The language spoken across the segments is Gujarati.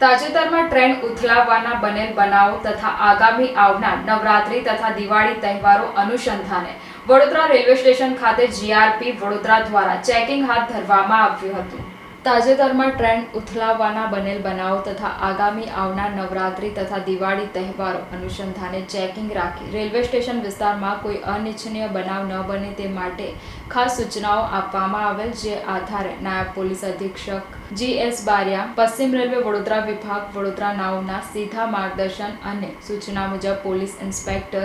તાજેતરમાં ટ્રેન ઉથલાવવાના બનેલ બનાવો તથા આગામી આવનાર નવરાત્રી તથા દિવાળી તહેવારો અનુસંધાને વડોદરા રેલવે સ્ટેશન ખાતે જીઆરપી વડોદરા દ્વારા ચેકિંગ હાથ ધરવામાં આવ્યું હતું. તાજેતરમાં ટ્રેન ઉથલાવવાના બનેલ બનાવો તથા આગામી આવનાર નવરાત્રી તથા દિવાળી તહેવારો અનુસંધાને ચેકિંગ રાખી રેલવે સ્ટેશન વિસ્તારમાં કોઈ અનિચ્છનીય બનાવ ન બને તે માટે ખાસ સૂચનાઓ આપવામાં આવેલ જે આધારે નાયબ પોલીસ અધિક્ષક જી એસ બારિયા, પશ્ચિમ રેલવે વડોદરા વિભાગ વડોદરા નાઓના સીધા માર્ગદર્શન અને સૂચના મુજબ police inspector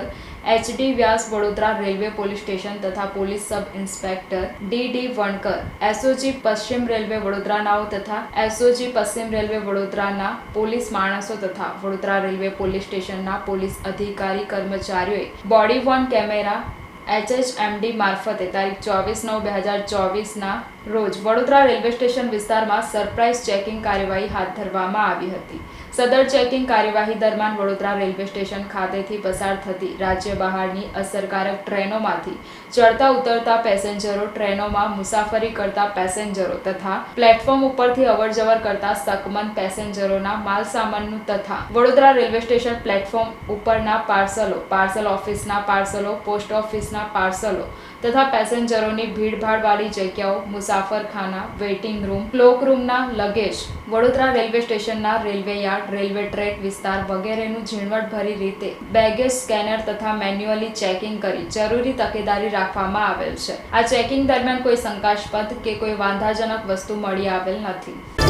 HD Vyas Vadodara railway police station તથા police sub inspector D D Vankar SOG પશ્ચિમ રેલવે વડોદરા નાઓ તથા એસઓજી પશ્ચિમ રેલવે વડોદરાના પોલીસ માણસો તથા વડોદરા રેલવે પોલીસ સ્ટેશનના પોલીસ અધિકારી કર્મચારીઓએ બોડી વોર્ન કેમેરા એચએચએમડી મારફતે તારીખ ચોવીસ નવ બે હજાર ચોવીસના રોજ વડોદરા રેલવે સ્ટેશન વિસ્તારમાં સરપ્રાઇઝ ચેકિંગ કાર્યવાહી હાથ ધરવામાં આવી હતી. સદર ચેકિંગ કાર્યવાહી દરમિયાન વડોદરા રેલવે સ્ટેશન ખાતેથી પસાર થતી રાજ્ય બહારની અસરકારક ટ્રેનોમાંથી ચડતા ઉતરતા પેસેન્જરો ટ્રેનોમાં મુસાફરી કરતા પેસેન્જરો તથા પ્લેટફોર્મ ઉપરથી અવરજવર કરતા સકમંદ પેસેન્જરોના માલ સામાનનું તથા વડોદરા રેલવે સ્ટેશન પ્લેટફોર્મ ઉપરના પાર્સલો, પાર્સલ ઓફિસના પાર્સલો, પોસ્ટ ઓફિસના પાર્સલો તથા પેસેન્જરોની ભીડભાડવાળી જગ્યાઓ, મુસાફરખાના, વેઇટિંગ રૂમ ક્લોક રૂમના લગેજ, વડોદરા રેલવે સ્ટેશનના રેલવે યાર્ડ, રેલવે ટ્રેક વિસ્તાર વગેરેનું ઝીણવટભરી રીતે બેગેજ સ્કેનર તથા મેન્યુઅલી ચેકિંગ કરી જરૂરી તકેદારી રાખવામાં આવેલ છે. આ ચેકિંગ દરમિયાન કોઈ શંકાસ્પદ કે કોઈ વાંધાજનક વસ્તુ મળી આવેલ નથી.